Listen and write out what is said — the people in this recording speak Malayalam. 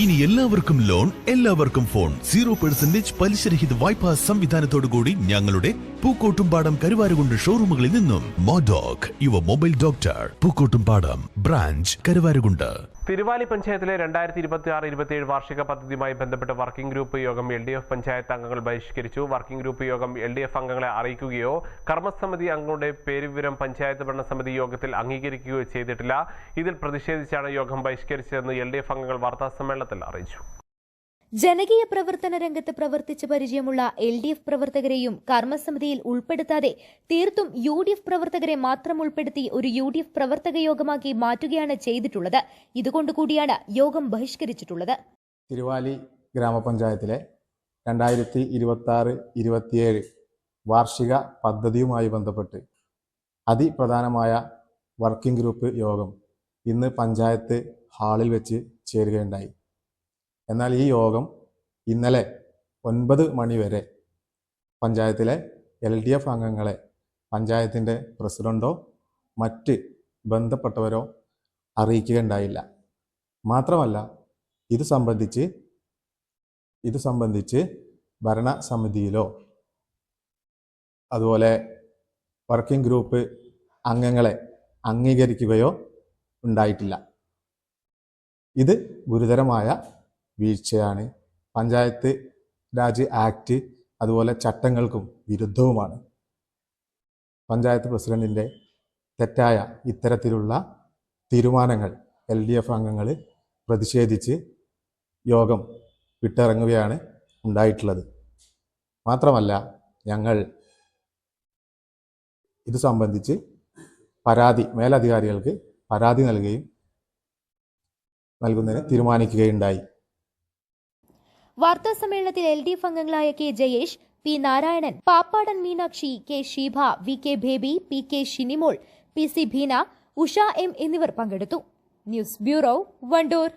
ഇനി എല്ലാവർക്കും ലോൺ എല്ലാവർക്കും ഫോൺ. സീറോ പെർസെന്റേജ് പലിശരഹിത വായ്പാ സംവിധാനത്തോടുകൂടി ഞങ്ങളുടെ പൂക്കോട്ടുംപാടം കരുവാരുകൊണ്ട് ഷോറൂമുകളിൽ നിന്നും. മോഡോക് Yuva mobile doctor Pookkottumpadam branch Karuvarakundu. Thiruvali പഞ്ചായത്തിലെ രണ്ടായിരത്തി ഇരുപത്തി ആറ് ഇരുപത്തിയേഴ് വാർഷിക പദ്ധതിയുമായി ബന്ധപ്പെട്ട് വർക്കിംഗ് ഗ്രൂപ്പ് യോഗം എൽ ഡി എഫ് പഞ്ചായത്ത് അംഗങ്ങൾ ബഹിഷ്കരിച്ചു. വർക്കിംഗ് ഗ്രൂപ്പ് യോഗം എൽ ഡി എഫ് അംഗങ്ങളെ അറിയിക്കുകയോ കർമ്മസമിതി അംഗങ്ങളുടെ പേരുവിവരം പഞ്ചായത്ത് ഭരണ സമിതി യോഗത്തിൽ അംഗീകരിക്കുകയോ ചെയ്തിട്ടില്ല. ഇതിൽ പ്രതിഷേധിച്ചാണ് യോഗം ബഹിഷ്കരിച്ചതെന്ന് എൽ ഡി എഫ് അംഗങ്ങൾ വാർത്താസമ്മേളനത്തിൽ അറിയിച്ചു. ജനകീയ പ്രവർത്തന രംഗത്ത് പ്രവർത്തിച്ച് പരിചയമുള്ള എൽ ഡി എഫ് പ്രവർത്തകരെയും കർമ്മസമിതിയിൽ ഉൾപ്പെടുത്താതെ തീർത്തും യു ഡി എഫ് പ്രവർത്തകരെ മാത്രം ഉൾപ്പെടുത്തി ഒരു യു ഡി എഫ് പ്രവർത്തക യോഗമാക്കി മാറ്റുകയാണ് ചെയ്തിട്ടുള്ളത്. ഇതുകൊണ്ടുകൂടിയാണ് യോഗം ബഹിഷ്കരിച്ചിട്ടുള്ളത്. തിരുവാലി ഗ്രാമപഞ്ചായത്തിലെ രണ്ടായിരത്തി ഇരുപത്തി ആറ് ഇരുപത്തിയേഴ് വാർഷിക പദ്ധതിയുമായി ബന്ധപ്പെട്ട് അതിപ്രധാനമായ വർക്കിംഗ് ഗ്രൂപ്പ് യോഗം ഇന്ന് പഞ്ചായത്ത് ഹാളിൽ വെച്ച് ചേരുകയുണ്ടായി. എന്നാൽ ഈ യോഗം ഇന്നലെ ഒൻപത് മണിവരെ പഞ്ചായത്തിലെ എൽ ഡി എഫ് അംഗങ്ങളെ പഞ്ചായത്തിന്റെ പ്രസിഡന്റോ മറ്റ് ബന്ധപ്പെട്ടവരോ അറിയിക്കുകയുണ്ടായില്ല. മാത്രമല്ല ഇത് സംബന്ധിച്ച് ഇത് സംബന്ധിച്ച് ഭരണസമിതിയിലോ അതുപോലെ വർക്കിംഗ് ഗ്രൂപ്പ് അംഗങ്ങളെ അംഗീകരിക്കുകയോ ഉണ്ടായിട്ടില്ല. ഇത് ഗുരുതരമായ വീഴ്ചയാണ്. പഞ്ചായത്ത് രാജ് ആക്ട് അതുപോലെ ചട്ടങ്ങൾക്കും വിരുദ്ധവുമാണ്. പഞ്ചായത്ത് പ്രസിഡന്റിന്റെ തെറ്റായ ഇത്തരത്തിലുള്ള തീരുമാനങ്ങൾ എൽ ഡി എഫ് അംഗങ്ങൾ പ്രതിഷേധിച്ച് യോഗം വിട്ടിറങ്ങുകയാണ് ഉണ്ടായിട്ടുള്ളത്. മാത്രമല്ല ഞങ്ങൾ ഇത് സംബന്ധിച്ച് പരാതി മേലധികാരികൾക്ക് പരാതി നൽകുകയും നൽകുന്നതിന് തീരുമാനിക്കുകയുണ്ടായി. വാർത്താ സമ്മേളനത്തിൽ എൽ ഡി എഫ് അംഗങ്ങളായ K Jayesh P Narayanan Pappadan Meenakshi K Sheeba V K Baby P K Shinimol P C Beena Usha M എന്നിവർ പങ്കെടുത്തു. News bureau Wandoor.